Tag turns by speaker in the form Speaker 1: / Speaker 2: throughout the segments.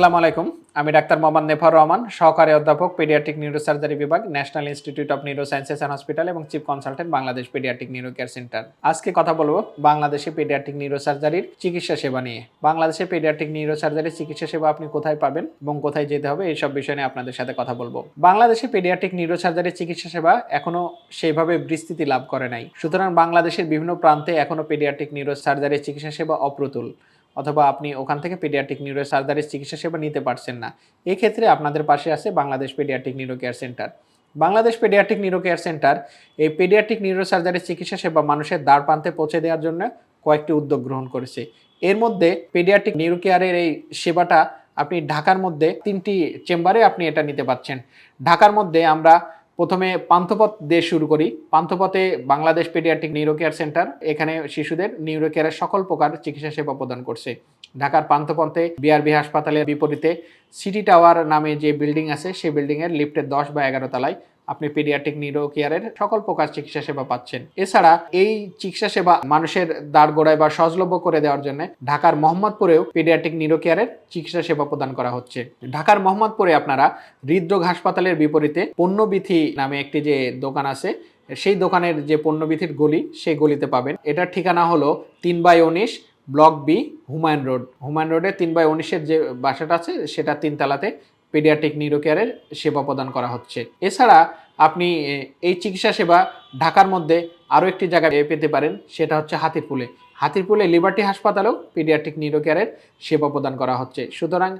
Speaker 1: আসসালামু আলাইকুম। আমি ডাক্তার মোহাম্মদ নেফার রহমান, সহকারী অধ্যাপক, পেডিয়াট্রিক নিউরোসার্জারি বিভাগ, national institute of neuro sciences and hospital এবং chief consultant Bangladesh paediatric neuro care centre. আজকে কথা বলব বাংলাদেশে পেডিয়াট্রিক নিউরোসার্জারির চিকিৎসা সেবা নিয়ে। বাংলাদেশে পেডিয়াট্রিক নিউরোসার্জারির চিকিৎসা সেবা আপনি কোথায় পাবেন এবং কোথায় যেতে হবে এইসব বিষয় নিয়ে আপনাদের সাথে কথা বলব। বাংলাদেশে পেডিয়াট্রিক নিউরোসার্জারির চিকিৎসা সেবা এখনও সেভাবে বিস্তৃতি লাভ করে নাই। সুতরাং বাংলাদেশের বিভিন্ন প্রান্তে এখনও পেডিয়াট্রিক নিউরোসার্জারির চিকিৎসা সেবা অপ্রতুল। অথবা আপনি ওখান থেকে পেডিয়াট্রিক নিউরো সার্জারির চিকিৎসা সেবা নিতে পারছেন না। এক্ষেত্রে আপনাদের পাশে আছে Bangladesh paediatric neuro care centre Bangladesh paediatric neuro care centre এই পেডিয়াট্রিক নিউরো সার্জারির চিকিৎসা সেবা মানুষের দ্বার প্রান্তে পৌঁছে দেওয়ার জন্য কয়েকটি উদ্যোগ গ্রহণ করেছে। এর মধ্যে পেডিয়াট্রিক নিউরো কেয়ারের এই সেবাটা আপনি ঢাকার মধ্যে তিনটি চেম্বারে আপনি এটা নিতে পাচ্ছেন ঢাকার মধ্যে আমরা প্রথমে পান্থপথ দিয়ে শুরু করি। পান্থপথে Bangladesh paediatric neuro care centre. এখানে শিশুদের নিউরোকেয়ারের সকল প্রকার চিকিৎসা সেবা প্রদান করছে। ঢাকার পান্থপথে বিআরবি হাসপাতালের বিপরীতে সিটি টাওয়ার নামে যে বিল্ডিং আছে, সেই বিল্ডিংয়ের লিফটের দশ বা এগারো তলায় আপনি পেডিয়াট্রিক নিউরো কেয়ারের সকল প্রকার চিকিৎসা সেবা পাচ্ছেন। এছাড়া এই চিকিৎসা সেবা মানুষের দাঁড় গোড়ায় বা সহজলভ্য করে দেওয়ার জন্য ঢাকার মোহাম্মদপুরেও পেডিয়াট্রিক নিউরো কেয়ারের চিকিৎসা সেবা প্রদান করা হচ্ছে। ঢাকার মোহাম্মদপুরে আপনারা হৃদরোগ হাসপাতালের বিপরীতে পণ্যবিথি নামে একটি যে দোকান আছে, সেই দোকানের যে পণ্যবিথির গলি, সেই গলিতে পাবেন। এটার ঠিকানা হলো তিন বাই উনিশ block B, Humayun road. Humayun রোডে তিন বাই উনিশের যে বাসাটা আছে, সেটা তিনতলাতে পেডিয়াট্রিক নিউরো কেয়ারের সেবা প্রদান করা হচ্ছে। এছাড়া আপনি এই চিকিৎসা সেবা ঢাকার মধ্যে আরও একটি জায়গায় পেতে পারেন, সেটা হচ্ছে হাতিরপুলে। হাতিরপুলে লিবার্টি হাসপাতালেও পেডিয়াট্রিক নিউরো কেয়ারের সেবা প্রদান করা হচ্ছে। সুতরাং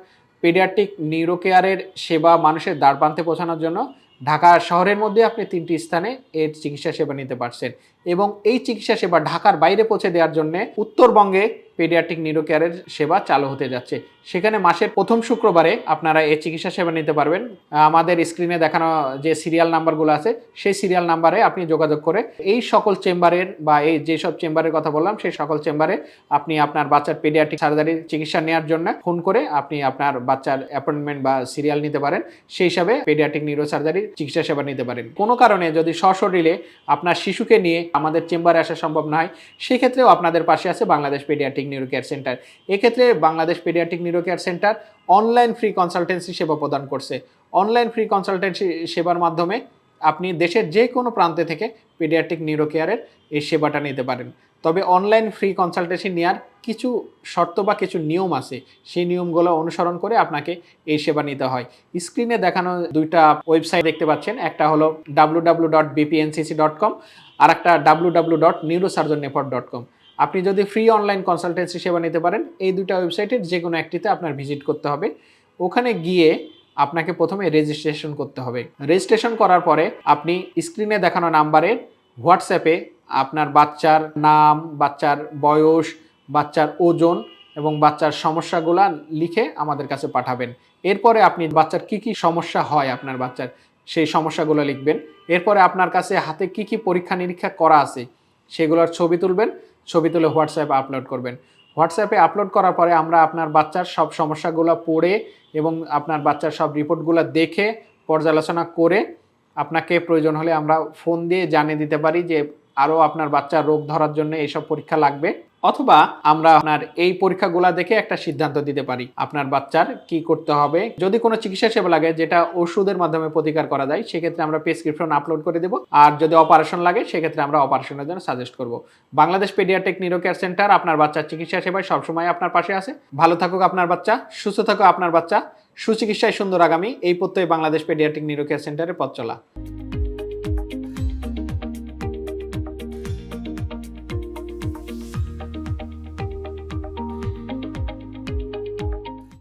Speaker 1: পেডিয়াট্রিক নিউরো কেয়ারের সেবা মানুষের দ্বারপ্রান্তে পৌঁছানোর জন্য ঢাকা শহরের মধ্যে আপনি তিনটি স্থানে এর চিকিৎসা সেবা নিতে পারছেন। এবং এই চিকিৎসা সেবা ঢাকার বাইরে পৌঁছে দেওয়ার জন্য উত্তরবঙ্গে পেডিয়াট্রিক নিউরো কেয়ারের সেবা চালু হতে যাচ্ছে। সেখানে মাসের প্রথম শুক্রবারে আপনারা এই চিকিৎসা সেবা নিতে পারবেন। আমাদের স্ক্রিনে দেখানো যে সিরিয়াল নাম্বারগুলো আছে, সেই সিরিয়াল নাম্বারে আপনি যোগাযোগ করে এই সকল চেম্বারের বা এই যেসব চেম্বারের কথা বললাম, সেই সকল চেম্বারে আপনি আপনার বাচ্চার পেডিয়াট্রিক সার্জারির চিকিৎসা নেওয়ার জন্য ফোন করে আপনি আপনার বাচ্চার অ্যাপয়েন্টমেন্ট বা সিরিয়াল নিতে পারেন। সেই হিসাবে পেডিয়াট্রিক নিউরো সার্জারি চিকিৎসা সেবা নিতে পারেন। কোনো কারণে যদি সশরীরে আপনার শিশুকে নিয়ে আমাদের চেম্বারে আসা সম্ভব নয়। সেক্ষেত্রেও আপনাদের পাশে আছে Bangladesh paediatric neuro care centre এক্ষেত্রে Bangladesh paediatric neuro care centre online free consultancy সেবা প্রদান করছে। অনলাইন ফ্রি কনসালটেন্সি সেবার মাধ্যমে আপনি দেশের যে কোনো প্রান্তে থেকে পেডিয়াট্রিক নিউরো কেয়ারের এই সেবাটা নিতে পারেন। তবে অনলাইন ফ্রি কনসালটেন্সি নেওয়ার কিছু শর্ত বা কিছু নিয়ম আছে। সেই নিয়মগুলো অনুসরণ করে আপনাকে এই সেবা নিতে হয়। স্ক্রিনে দেখানো দুইটা ওয়েবসাইট দেখতে পাচ্ছেন। একটা হলো W W dot BPNCC dot com আর একটা W W dot neurosurgeon network dot com আপনি যদি ফ্রি অনলাইন কনসালটেন্সি সেবা নিতে পারেন, এই দুইটা ওয়েবসাইটের যে কোনো একটিতে আপনার ভিজিট করতে হবে। ওখানে গিয়ে আপনাকে প্রথমে রেজিস্ট্রেশন করতে হবে। রেজিস্ট্রেশন করার পরে আপনি স্ক্রিনে দেখানো নাম্বারে হোয়াটসঅ্যাপে আপনার বাচ্চার নাম, বাচ্চার বয়স, বাচ্চার ওজন এবং বাচ্চার সমস্যাগুলা লিখে আমাদের কাছে পাঠাবেন। এরপরে আপনি বাচ্চার কি কি সমস্যা হয় আপনার বাচ্চার, সেই সমস্যাগুলো লিখবেন। এরপরে আপনার কাছে হাতে কি কি পরীক্ষা নিরীক্ষা করা আছে, সেগুলোর ছবি তুলবেন, ছবি তুলে হোয়াটসঅ্যাপে আপলোড করবেন। হোয়াটসঅ্যাপে আপলোড করার পরে আমরা আপনার বাচ্চার সব সমস্যাগুলো পড়ে এবং আপনার বাচ্চার সব রিপোর্টগুলো দেখে পর্যালোচনা করে আপনাকে প্রয়োজন হলে আমরা ফোন দিয়ে জানিয়ে দিতে পারি যে আরও আপনার বাচ্চার রোগ ধরার জন্য এইসব পরীক্ষা লাগবে। অথবা আমরা আপনার এই পরীক্ষাগুলো দেখে একটা সিদ্ধান্ত দিতে পারি, আপনার বাচ্চার কি করতে হবে। যদি কোনো চিকিৎসা সেবা লাগে যেটা ওষুধের মাধ্যমে প্রতিকার করা যায়, সেক্ষেত্রে আমরা প্রেসক্রিপশন আপলোড করে দেবো। আর যদি অপারেশন লাগে, সেক্ষেত্রে আমরা অপারেশনের জন্য সাজেস্ট করব। Bangladesh paediatric neuro care centre আপনার বাচ্চার চিকিৎসা সেবায় সবসময় আপনার পাশে আছে। ভালো থাকুক আপনার বাচ্চা, সুস্থ থাকুক আপনার বাচ্চা। সুচিকিৎসায় সুন্দর আগামী। এই প্রত্যয় বাংলাদেশ পেডিয়াট্রিক নিউরো কেয়ার সেন্টারের পথ চলা।